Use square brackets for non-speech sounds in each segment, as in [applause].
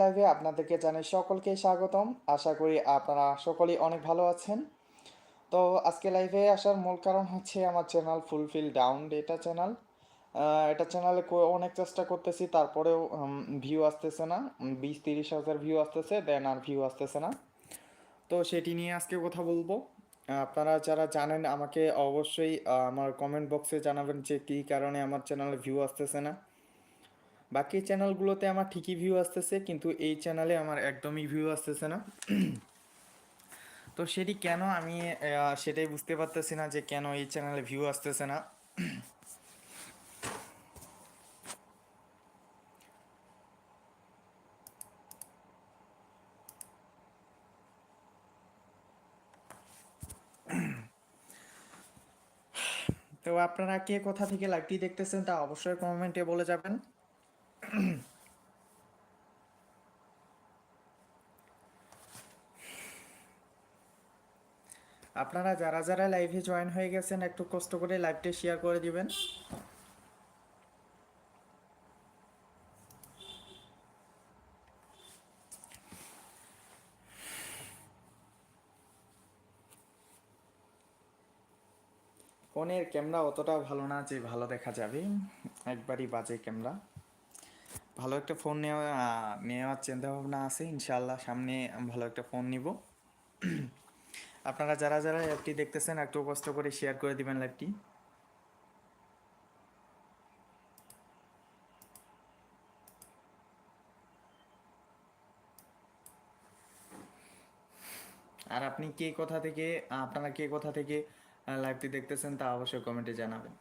লাইভে আপনাদেরকে জানাই সকলকে স্বাগতম। আশা করি আপনারা সকলেই অনেক ভালো আছেন। তো আজকে লাইভে আসার মূল কারণ হচ্ছে আমার চ্যানেল ফুলফিল ডাউন এটা চ্যানেল এটা চ্যানেলে অনেক চেষ্টা করতেছি, তারপরেও ভিউ আসতেছে না। বিশ তিরিশ হাজার ভিউ আসতেছে দেন আর ভিউ আসতেছে না। তো সেটি নিয়ে আজকে কথা বলব। আপনারা যারা জানেন, আমাকে অবশ্যই আমার কমেন্ট বক্সে জানাবেন যে কী কারণে আমার চ্যানেলে ভিউ আসতেছে না। বাকি চ্যানেলগুলোতে আমার ঠিকই ভিউ আসতেছে, কিন্তু এই চ্যানেলে আমার একদমই ভিউ আসতেছে না। তো সেটি কেন আমি সেটাই বুঝতে পারতেছি না যে কেন এই চ্যানেলে ভিউ আসতেছে না। তো আপনারা কে কোথা থেকে লাইভটি দেখতেছেন তা অবশ্যই কমেন্টে বলে যাবেন। [clears throat] আপনারা যারা যারা লাইভে জয়েন হয়ে গেছেন, একটু কষ্ট করে লাইভটি শেয়ার করে দিবেন। ফোনের ক্যামেরা অতটা ভালো না যে ভালো দেখা যাবে। একবারই বাজে ক্যামেরা। ভালো একটা ফোন নেওয়া নেওয়ার চিন্তা ভাবনা আছে ইনশাল্লাহ সামনে ভালো একটা ফোন নিব। [clears throat] আপনারা যারা যারা অ্যাপটি দেখতেছেন, একটু কষ্ট করে শেয়ার করে দিবেন লাইভটি আর আপনি কে কোথা থেকে, আপনারা কে কোথা থেকে লাইভটি দেখতেছেন তা অবশ্যই কমেন্টে জানাবেন।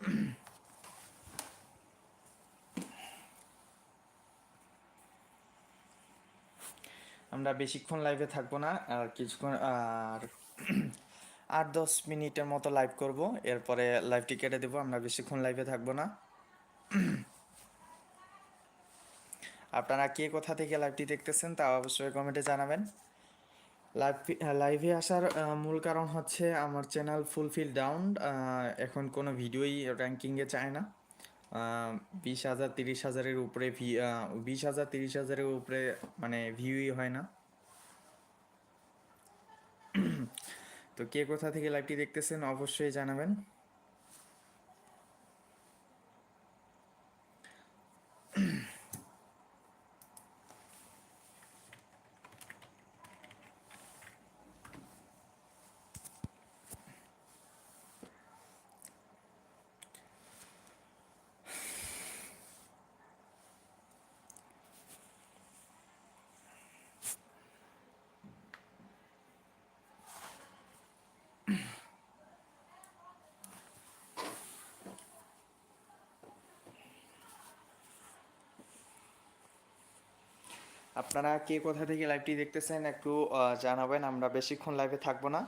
[clears throat] আমরা বেশিক্ষণ লাইভে থাকব না, আর কিছুক্ষণ, আর [clears throat] আট দশ মিনিটের মতো লাইভ করব। এরপরে লাইভটি কেটে দেবো, আমরা বেশিক্ষণ লাইভে থাকব না। [clears throat] আপনারা কে কোথা থেকে লাইভটি দেখতেছেন তা অবশ্যই কমেন্টে জানাবেন। লাইভ লাইভে আসার মূল কারণ হচ্ছে আমার চ্যানেল ফুলফিল ডাউন এখন কোনো ভিডিওই র্যাঙ্কিংয়ে চায় না। বিশ হাজার, তিরিশ হাজারের উপরে ভি বিশ হাজার, তিরিশ হাজারের উপরে মানে ভিউই হয় না। তো কে কোথা থেকে লাইভটি দেখতেছেন অবশ্যই জানাবেন। আপনারা কে কোথা থেকে লাইভটি দেখতেছেন একটু জানাবেন, আমরা বেশিক্ষণ লাইভে থাকব না।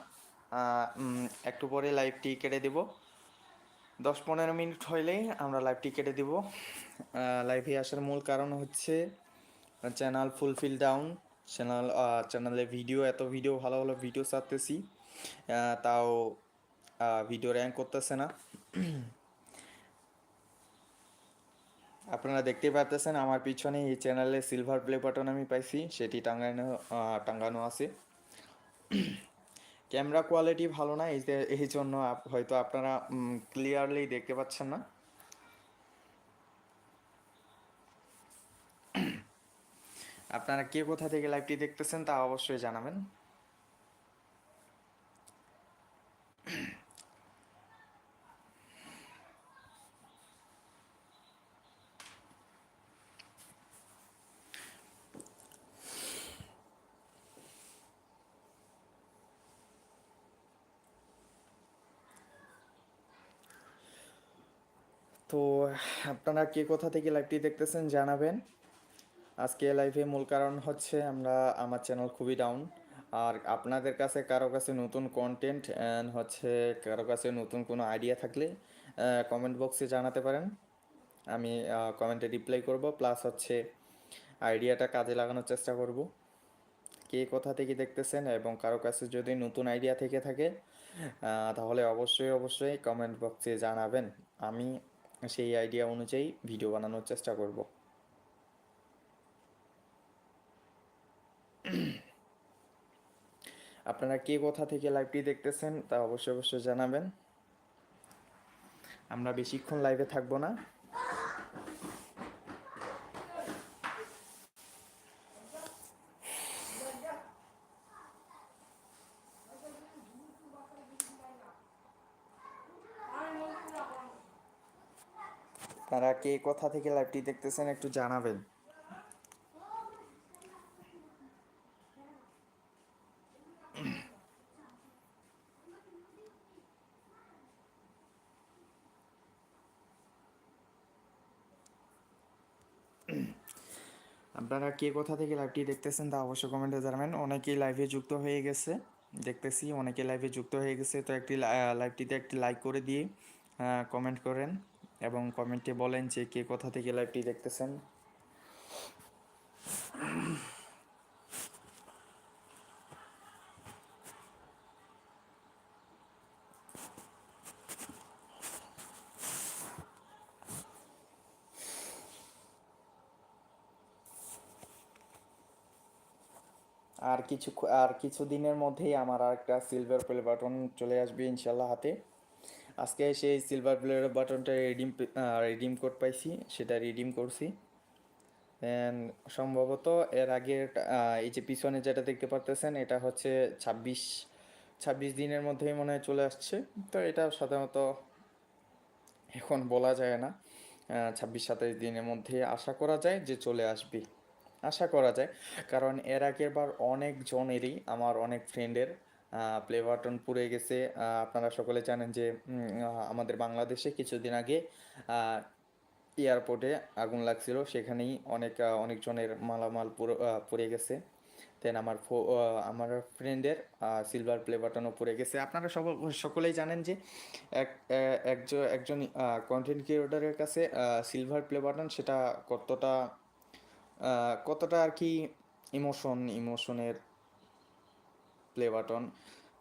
একটু পরে লাইভটি কেটে দেব। দশ পনেরো মিনিট হইলেই আমরা লাইভটি কেটে দেব। লাইভে আসার মূল কারণ হচ্ছে চ্যানেল ফুলফিল ডাউন চ্যানেল চ্যানেলে ভিডিও এত ভিডিও ভালো ভালো ভিডিও ছাড়তেছি। তাও ভিডিও র্যাঙ্ক করতেছে না। আপনারা দেখতে পারতেছেন আমার পিছনে এই চ্যানেলে সিলভার প্লে বাটন আমি পাইছি, সেটি টাঙ্গানো টাঙ্গানো আছে। ক্যামেরা কোয়ালিটি ভালো না, এই এই জন্য হয়তো আপনারা ক্লিয়ারলি দেখতে পাচ্ছেন না। আপনারা কে কোথা থেকে লাইভটি দেখতেছেন তা অবশ্যই জানাবেন। তো আপনারা কে কোথা থেকে লাইভটি দেখতেছেন জানাবেন। আজকে লাইভে মূল কারণ হচ্ছে আমরা, আমার চ্যানেল খুবই ডাউন আর আপনাদের কাছে, কারও কাছে নতুন কন্টেন্ট অ্যান্ড হচ্ছে কারও কাছে নতুন কোনো আইডিয়া থাকলে কমেন্ট বক্সে জানাতে পারেন। আমি কমেন্টে রিপ্লাই করব প্লাস হচ্ছে আইডিয়াটা কাজে লাগানোর চেষ্টা করব। কে কোথা থেকে দেখতেছেন এবং কারও কাছে যদি নতুন আইডিয়া থেকে থাকে তাহলে অবশ্যই অবশ্যই কমেন্ট বক্সে জানাবেন। আমি সেই আইডিয়া অনুযায়ী ভিডিও বানানোর চেষ্টা করব। আপনারা কে কোথা থেকে লাইভটি দেখতেছেন তা অবশ্যই অবশ্যই জানাবেন। আমরা বেশিক্ষণ লাইভে থাকব না। কে কোথা থেকে লাইভটি দেখতেছেন একটু জানাবেন। আপনারা কে কোথা থেকে লাইভটি দেখতেছেন তা অবশ্যই কমেন্টে জানাবেন। অনেকেই লাইভে যুক্ত হয়ে গেছে, দেখতেছি, অনেকে লাইভে যুক্ত হয়ে গেছে, তো একটি লাইভটিতে একটি লাইক করে দিয়ে কমেন্ট করেন। এবং কমেন্টে বলেন যে কে কোথা থেকে লাইভটি দেখতেছেন। আর কিছু আর কিছু দিনের মধ্যেই আমার আর একটা সিলভার প্লে বাটন চলে আসবে ইনশাল্লাহ হাতে। আজকে সেই সিলভার প্লে বাটনটা রিডিম রিডিম কোড পাইছি, সেটা রিডিম করছি। দেন সম্ভবত এর আগে এই যে পিছনে যেটা দেখতে পারতেছেন, এটা হচ্ছে ছাব্বিশ ছাব্বিশ দিনের মধ্যেই মনে হয় চলে আসছে। তো এটা সাধারণত এখন বলা যায় না। ছাব্বিশ সাতাশ দিনের মধ্যে আশা করা যায় যে চলে আসবে। আশা করা যায়। কারণ এর আগের বার অনেক জনেরই আমার অনেক ফ্রেন্ডের প্লে বাটন পুড়ে গেছে। আপনারা সকলে জানেন যে আমাদের বাংলাদেশে কিছুদিন আগে এয়ারপোর্টে আগুন লাগছিল। সেখানেই অনেক অনেকজনের মালামাল পুড়ে গেছে। দেন আমার আমার ফ্রেন্ডের সিলভার প্লে বাটনও পড়ে গেছে। আপনারা সব, সকলেই জানেন যে, এক একজন একজন কন্টেন্ট ক্রিয়েটরের কাছে সিলভার প্লে বাটন সেটা কতটা কতটা আর কি ইমোশন ইমোশনের প্লে বাটন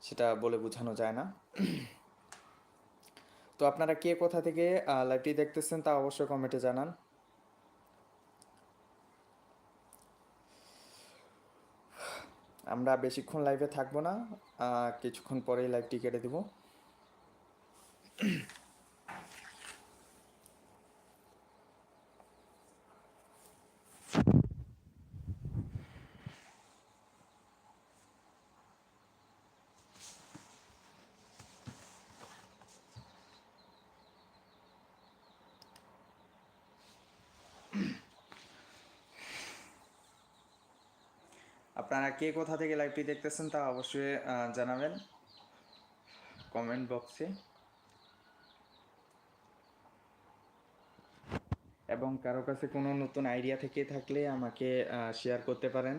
সেটা বলে বোঝানো যায় না। তো আপনারা কে কোথা থেকে লাইভটি দেখতেছেন তা অবশ্যই কমেন্টে জানান। আমরা বেশিক্ষণ লাইভে থাকব না কিছুক্ষণ পরেই লাইভটি কেটে দেবো আপনারা কে কোথা থেকে লাইভটি দেখতেছেন তা অবশ্যই জানাবেন। কমেন্ট বক্সে এবং কারও কাছে কোনো নতুন আইডিয়া থেকে থাকলে আমাকে শেয়ার করতে পারেন।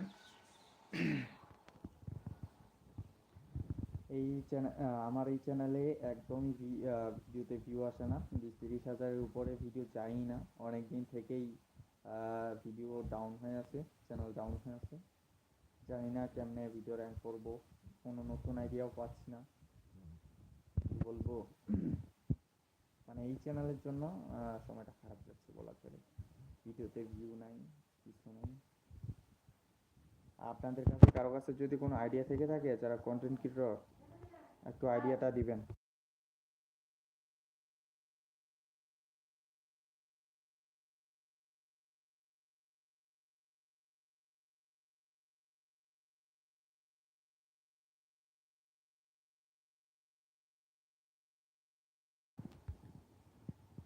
এই চ্যানেল আমার এই চ্যানেলে একদমই ভিডিওতে ভিউ আসে না। বিশ তিরিশ হাজারের উপরে ভিডিও যাই না। অনেক দিন থেকেই ভিডিও ডাউন হয়ে আছে চ্যানেল ডাউন হয়ে আছে। জানি না কেমনে ভিডিও র্যাঙ্ক করব, কোনো নতুন আইডিয়াও পাচ্ছি না। বলব? মানে এই চ্যানেলের জন্য সময়টা খারাপ যাচ্ছে বলা চলে। ভিডিওতে ভিউ নাই, কিছু নাই। আপনাদের কাছে, কারও কাছে যদি কোনো আইডিয়া থেকে থাকে, যারা কন্টেন্ট ক্রিয়েটর একটু আইডিয়াটা দিবেন।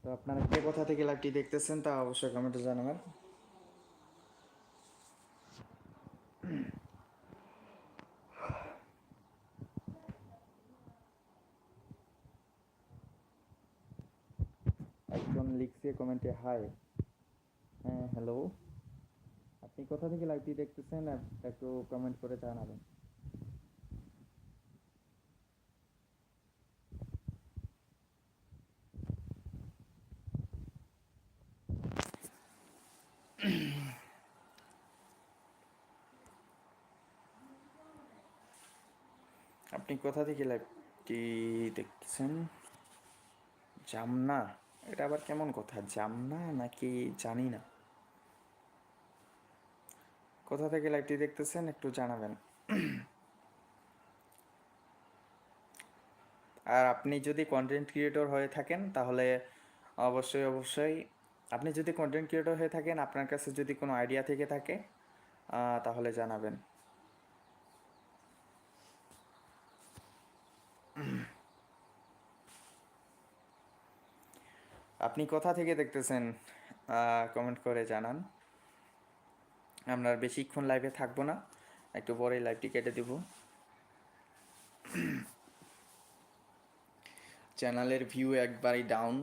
তো আপনারা কে কোথা থেকে লাইভটি দেখতেছেন তা অবশ্যই কমেন্টে জানাবেন। একজন লিখছে কমেন্টে, হাই। হ্যাঁ হ্যালো। আপনি কোথা থেকে লাইভটি দেখতেছেন? একটু কমেন্ট করে জানাবেন আপনি কোথা থেকে লাইভটি দেখছেন জামনা? এটা আবার কেমন কথা? জামনা নাকি জানি না। কোথা থেকে লাইভটি দেখতেছেন একটু জানাবেন। আর আপনি যদি কন্টেন্ট ক্রিয়েটর হয়ে থাকেন, তাহলে অবশ্যই অবশ্যই আপনি যদি কন্টেন্ট ক্রিয়েটর হয়ে থাকেন, আপনার কাছে যদি কোনো আইডিয়া থেকে থাকে তাহলে জানাবেন। আপনি কোথা থেকে দেখতেছেন? কমেন্ট করে জানান। আমরা বেশিক্ষণ লাইভে থাকব না। একটু পরে লাইভটি কেটে দিব। চ্যানেলের ভিউ একবারই ডাউন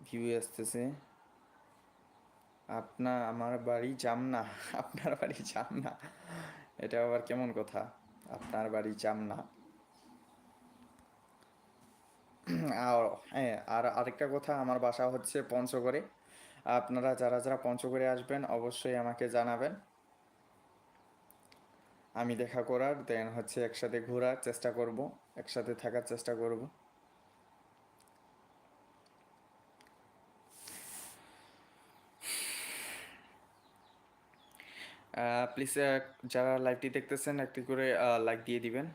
ভিউ আসতেছে। আপনার আমার বাড়ি যাম না [laughs] আপনার বাড়ি যাম না এটা আবার কেমন কথা? আপনার বাড়ি জামনা। আর হ্যাঁ আর আরেকটা কথা আমার বাসা হচ্ছে পঞ্চগড়ে। আপনারা যারা যারা পঞ্চগড়ে আসবেন, অবশ্যই আমাকে জানাবেন। আমি দেখা করার, দেন হচ্ছে একসাথে ঘোরার চেষ্টা করব, একসাথে থাকার চেষ্টা করব। প্লিজ যারা লাইভটি দেখতেছেন, একটি করে লাইক দিয়ে দিবেন।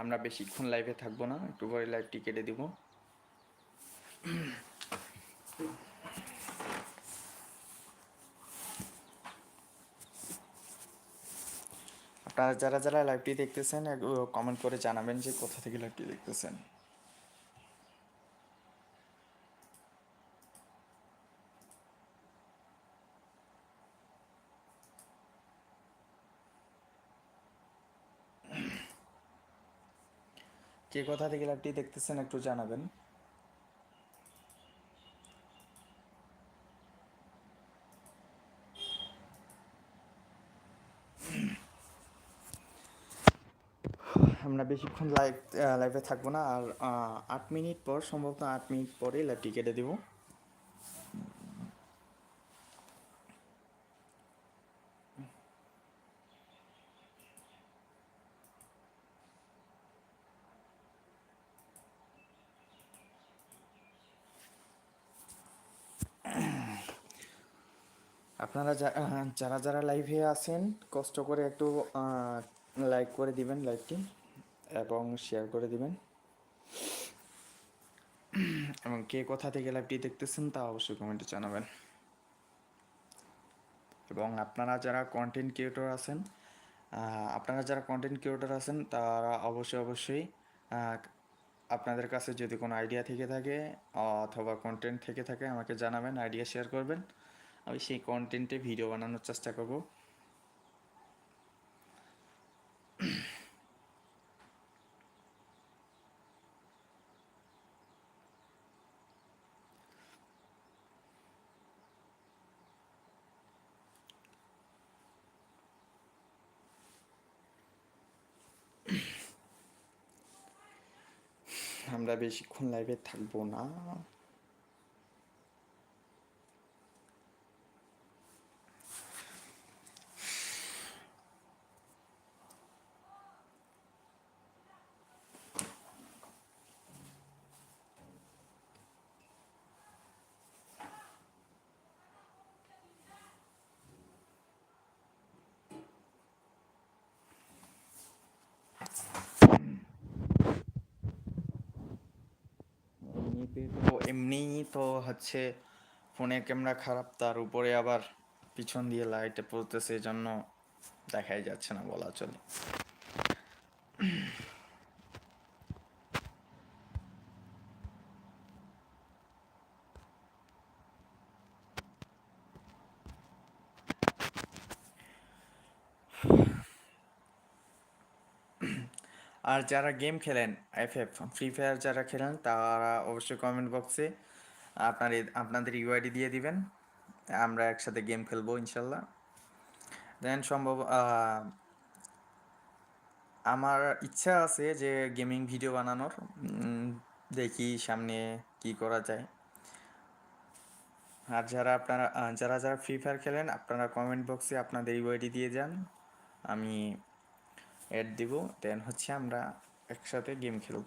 আমরা বেশিক্ষণ লাইভে থাকব না, একটু পরে লাইভটি কেটে দিব। আপনারা যারা যারা লাইভটি দেখতেছেন কমেন্ট করে জানাবেন যে কোথা থেকে লাইভটি দেখতেছেন। কে কোথা থেকে লাইভটি দেখতেছেন একটু জানাবেন। আমরা বেশিক্ষণ লাইভ লাইভে থাকব না, আর আট মিনিট পর, সম্ভবত আট মিনিট পরেই লাইভটি কেটে দিব। আপনারা যারা যারা লাইভে আছেন, কষ্ট করে একটু লাইক করে দিবেন লাইভটি এবং শেয়ার করে দিবেন। এবং কে কোথা থেকে লাইভটি দেখতেছেন তা অবশ্যই কমেন্টে জানাবেন। এবং আপনারা যারা কন্টেন্ট ক্রিয়েটর আছেন আপনারা যারা কন্টেন্ট ক্রিয়েটর আছেন, তারা অবশ্যই অবশ্যই আপনাদের কাছে যদি কোনো আইডিয়া থেকে থাকে, অথবা কন্টেন্ট থেকে থাকে, আমাকে জানাবেন আইডিয়া শেয়ার করবেন। আমি সেই কন্টেন্টে ভিডিও বানানোর চেষ্টা করব। আমরা বেশিক্ষণ লাইভে থাকব না। এমনিতে তো হচ্ছে ফোনের ক্যামেরা খারাপ, তার উপরে আবার পিছন দিয়ে লাইটে পড়তেছে এই জন্য দেখাই যাচ্ছে না বলা চলে। আর যারা গেম খেলেন এফ এফ ফ্রি ফায়ার যারা খেলেন, তারা অবশ্যই কমেন্ট বক্সে আপনার আপনাদের ইউআইডি দিয়ে দিবেন। আমরা একসাথে গেম খেলব ইনশাল্লাহ। দেন সম্ভব আমার ইচ্ছা আছে যে গেমিং ভিডিও বানানোর। দেখি সামনে কি করা যায়। আর যারা আপনারা যারা যারা ফ্রি ফায়ার খেলেন, আপনারা কমেন্ট বক্সে আপনাদের ইউআইডি দিয়ে যান। আমি অ্যাড দিব দেন হচ্ছে আমরা একসাথে গেম খেলব।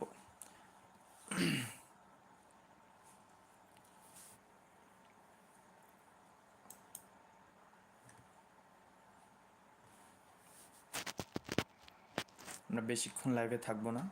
আমরা বেশিক্ষণ লাইভে থাকব না।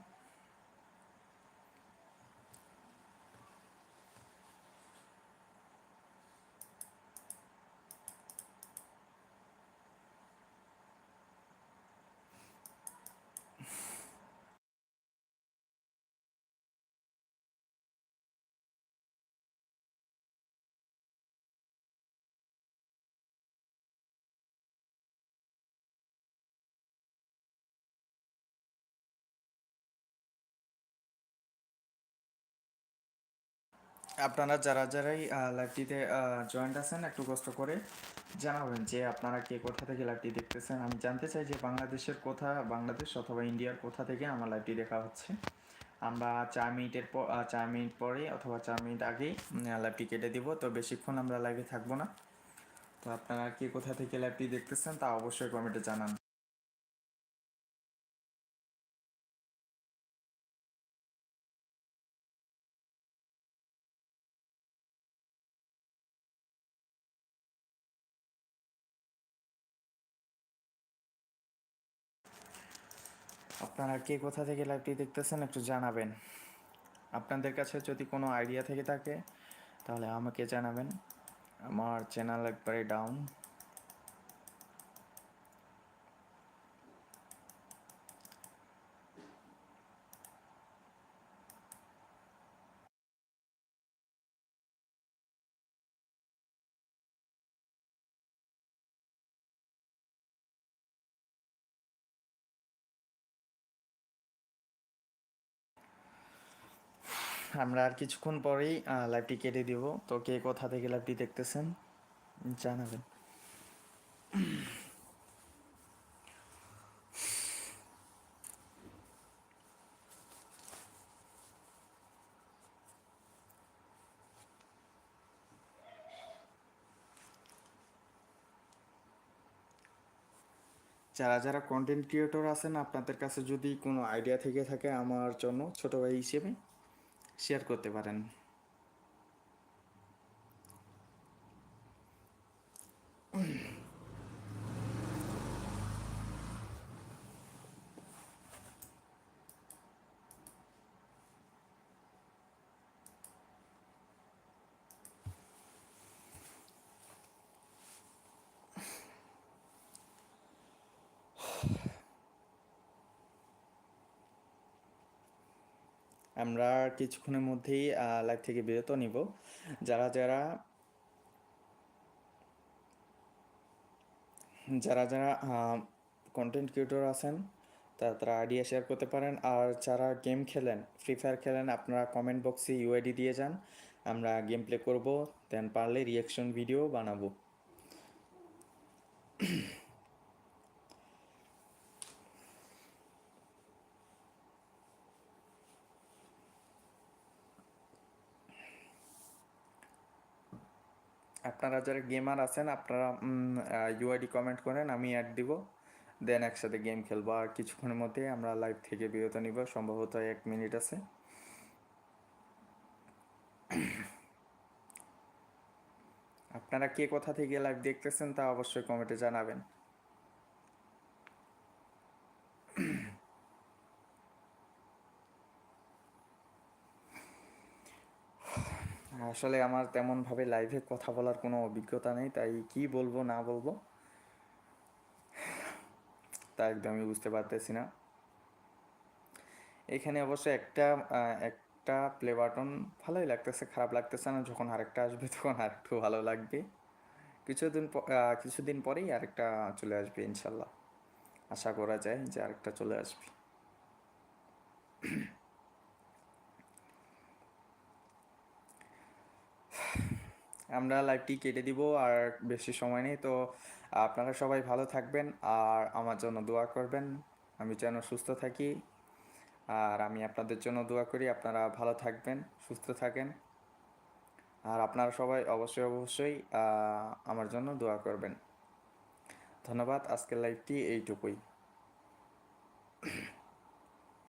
আপনারা যারা যারাই লাইভটিতে জয়েন্ট আছেন, একটু কষ্ট করে জানাবেন যে আপনারা কে কোথা থেকে লাইভটি দেখতেছেন। আমি জানতে চাই যে বাংলাদেশের কোথা, বাংলাদেশ অথবা ইন্ডিয়ার কোথা থেকে আমার লাইভটি দেখা হচ্ছে। আমরা চার মিনিটের পর চার মিনিট পরে অথবা চার মিনিট আগেই লাইভটি কেটে দিব। তো বেশিক্ষণ আমরা লাইভে থাকব না। তো আপনারা কে কোথা থেকে লাইভটি দেখতেছেন তা অবশ্যই কমেন্টে জানান। আপনারা কে কোথা থেকে লাইভটি দেখতেছেন একটু জানাবেন। আপনাদের কাছে যদি কোনো আইডিয়া থেকে থাকে, তাহলে আমাকে জানাবেন। আমার চ্যানেল একবারে ডাউন আমরা আর কিছুক্ষণ পরেই লাইভটি কেটে দিব। তো কে কোথা থেকে লাইভটি দেখতেছেন, জানাবেন। যারা যারা কন্টেন্ট ক্রিয়েটর আছেন, আপনাদের কাছে যদি কোনো আইডিয়া থেকে থাকে আমার জন্য, ছোট ভাই হিসেবে শেয়ার করতে পারেন। আমরা কিছুক্ষণের মধ্যেই লাইভ থেকে বিরত নিব। যারা যারা যারা যারা কন্টেন্ট ক্রিয়েটর আছেন, তারা তারা আইডিয়া শেয়ার করতে পারেন। আর যারা গেম খেলেন ফ্রি ফায়ার খেলেন, আপনারা কমেন্ট বক্সে ইউআইডি দিয়ে যান। আমরা গেম প্লে করব দেন পারলে রিয়াকশন ভিডিও বানাবো। আপনারা যারা গেমার আছেন, আপনারা ইউআইডি কমেন্ট করেন, আমি অ্যাড দিব। দেন একসাথে গেম খেলব। আর কিছুক্ষণের মধ্যে আমরা লাইভ থেকে বিরত নিব। সম্ভবত এক মিনিট আছে। আপনারা কে কোথা থেকে লাইভ দেখতেছেন তা অবশ্যই কমেন্টে জানাবেন। আসলে আমার তেমনভাবে লাইভে কথা বলার কোনো অভিজ্ঞতা নেই, তাই কি বলব, না বলব, তা একদমই বুঝতে পারতেছি না। এখানে অবশ্য একটা একটা প্লে বাটন ভালোই লাগতেছে, খারাপ লাগতেছে না, যখন আরেকটা আসবে [laughs] তখন আরেকটু ভালো লাগবে। কিছুদিন কিছুদিন পরেই আরেকটা চলে আসবে ইনশাল্লাহ। আশা করা যায় যে আরেকটা চলে আসবে। আমরা লাইভটি কেটে দিব আর বেশি সময় নেই। তো আপনারা সবাই ভালো থাকবেন আর আমার জন্য দোয়া করবেন। আমি যেন সুস্থ থাকি আর আমি আপনাদের জন্য দোয়া করি। আপনারা ভালো থাকবেন, সুস্থ থাকেন। আর আপনারা সবাই অবশ্যই অবশ্যই আমার জন্য দোয়া করবেন। ধন্যবাদ, আজকের লাইভটি এইটুকুই।